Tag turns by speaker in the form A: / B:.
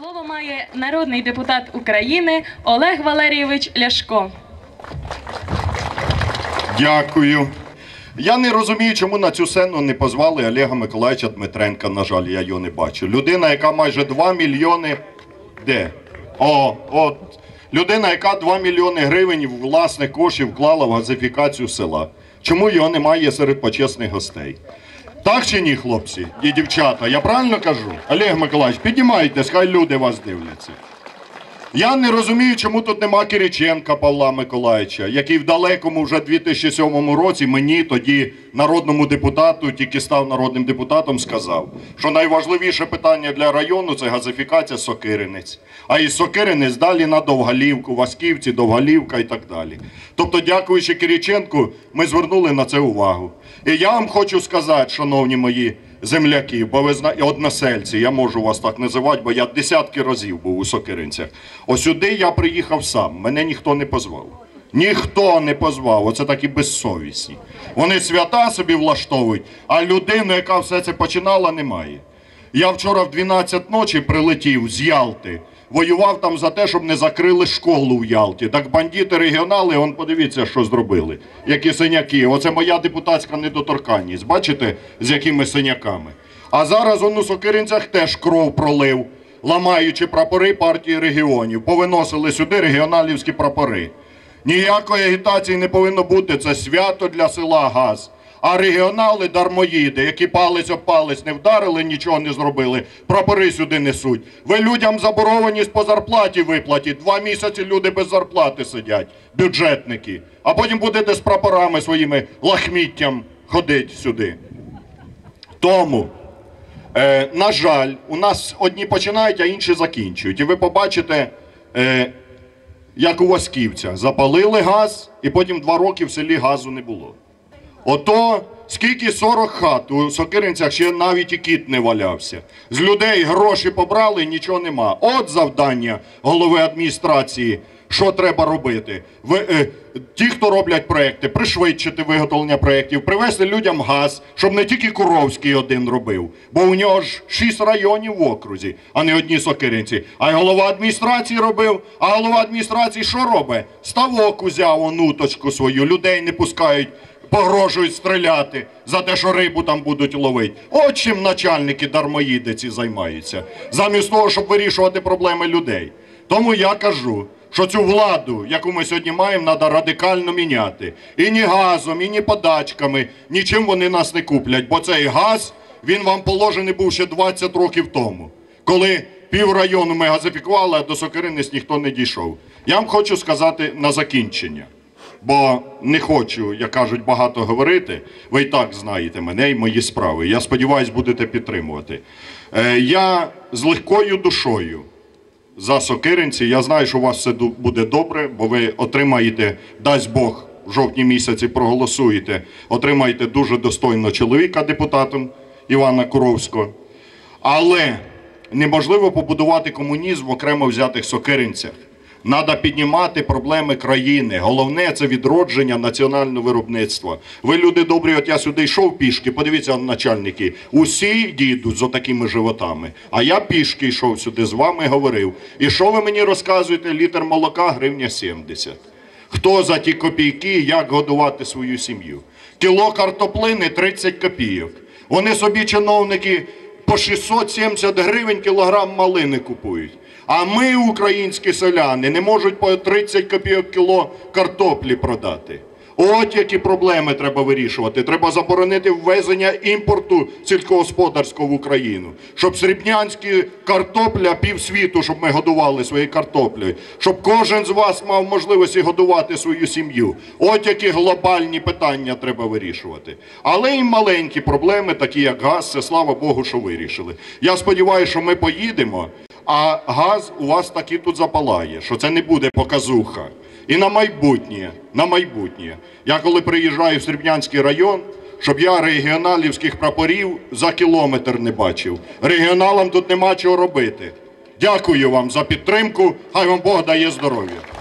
A: Слово має народний депутат України Олег Валерійович Ляшко.
B: Дякую. Я не розумію, чому на цю сцену не позвали Олега Миколаївича Дмитренка. На жаль, я його не бачу. Людина, яка майже 2 мільйони. Де? О, от. Людина, яка 2 мільйони гривень власних коштів вклала в газифікацію села. Чому його немає серед почесних гостей? Так чи ні, хлопці і дівчата? Я правильно кажу? Олег Миколаївич, піднімайте, хай люди вас дивляться. Я не розумію, чому тут нема Кириченка Павла Миколаївича, який в далекому вже 2007 році мені тоді народному депутату, тільки став народним депутатом, сказав, що найважливіше питання для району це газифікація Сокиринець. А із Сокиринець далі на Довгалівку, Васківці, Довгалівка і так далі. Тобто, дякуючи Кириченку, ми звернули на це увагу. І я вам хочу сказати, шановні мої земляки, бо ви знаєте, односельці, я можу вас так називати, бо я десятки разів був у Сокиринцях. Ось сюди я приїхав сам, мене ніхто не позвав. Ніхто не позвав, оце такі безсовісні. Вони свята собі влаштовують, а людину, яка все це починала, немає. Я вчора в 12 ночі прилетів з Ялти, воював там за те, щоб не закрили школу в Ялті. Так бандити регіонали, он подивіться, що зробили. Які синяки. Оце моя депутатська недоторканність. Бачите, з якими синяками. А зараз он у Сокиринцях теж кров пролив, ламаючи прапори партії регіонів. Повиносили сюди регіоналівські прапори. Ніякої агітації не повинно бути. Це свято для села Газ. А регіонали дармоїди, які палець об палець не вдарили, нічого не зробили, прапори сюди несуть. Ви людям заборгованість по зарплаті виплатіть. Два місяці люди без зарплати сидять, бюджетники. А потім будете з прапорами своїми лахміттям ходити сюди. Тому, е, на жаль, у нас одні починають, а інші закінчують. І ви побачите, е, як у Васківця. Запалили газ, і потім два роки в селі газу не було. Ото скільки 40 хат у Сокиринцях ще навіть і кіт не валявся. З людей гроші побрали, нічого нема. От завдання голови адміністрації. Що треба робити? Ви, е, ті, хто роблять проекти, пришвидшити виготовлення проєктів, привезти людям газ, щоб не тільки Куровський один робив, бо у нього ж шість районів в окрузі, а не одні сокиринці. А й голова адміністрації робив. А голова адміністрації що робить? Ставок узяв онуточку свою, людей не пускають погрожують стріляти за те, що рибу там будуть ловити. От чим начальники дармоїди ці займаються, замість того, щоб вирішувати проблеми людей. Тому я кажу, що цю владу, яку ми сьогодні маємо, треба радикально міняти. І ні газом, і ні подачками, нічим вони нас не куплять, бо цей газ він вам положений був ще 20 років тому, коли пів району ми газифікували, а до Сокиринець ніхто не дійшов. Я вам хочу сказати на закінчення бо не хочу, як кажуть, багато говорити. Ви і так знаєте мене і мої справи. Я сподіваюся, будете підтримувати. Е, я з легкою душою за сокиринці. Я знаю, що у вас все буде добре, бо ви отримаєте, дасть Бог, в жовтні місяці проголосуєте, отримаєте дуже достойного чоловіка депутатом Івана Куровського. Але неможливо побудувати комунізм в окремо взятих сокиринцях. Треба піднімати проблеми країни. Головне це відродження національного виробництва. Ви люди добрі, от я сюди йшов пішки. Подивіться, начальники, усі їдуть з отакими животами. А я пішки йшов сюди з вами, говорив. І що ви мені розказуєте? Літр молока гривня 70. Хто за ті копійки, як годувати свою сім'ю? Кіло картоплини 30 копійок. Вони собі, чиновники, по 670 гривень кілограм малини купують. А ми, українські селяни, не можуть по 30 копійок кіло картоплі продати. От які проблеми треба вирішувати. Треба заборонити ввезення імпорту сільськогосподарського в Україну, щоб срібнянські картопля півсвіту, щоб ми годували своєю картоплею, щоб кожен з вас мав можливості годувати свою сім'ю. От які глобальні питання треба вирішувати. Але і маленькі проблеми, такі як газ, це слава Богу, що вирішили. Я сподіваюся, що ми поїдемо, а газ у вас таки тут запалає, що це не буде показуха. І на майбутнє, на майбутнє. Я коли приїжджаю в Срібнянський район, щоб я регіоналівських прапорів за кілометр не бачив. Регіоналам тут нема чого робити. Дякую вам за підтримку. Хай вам Бог дає здоров'я.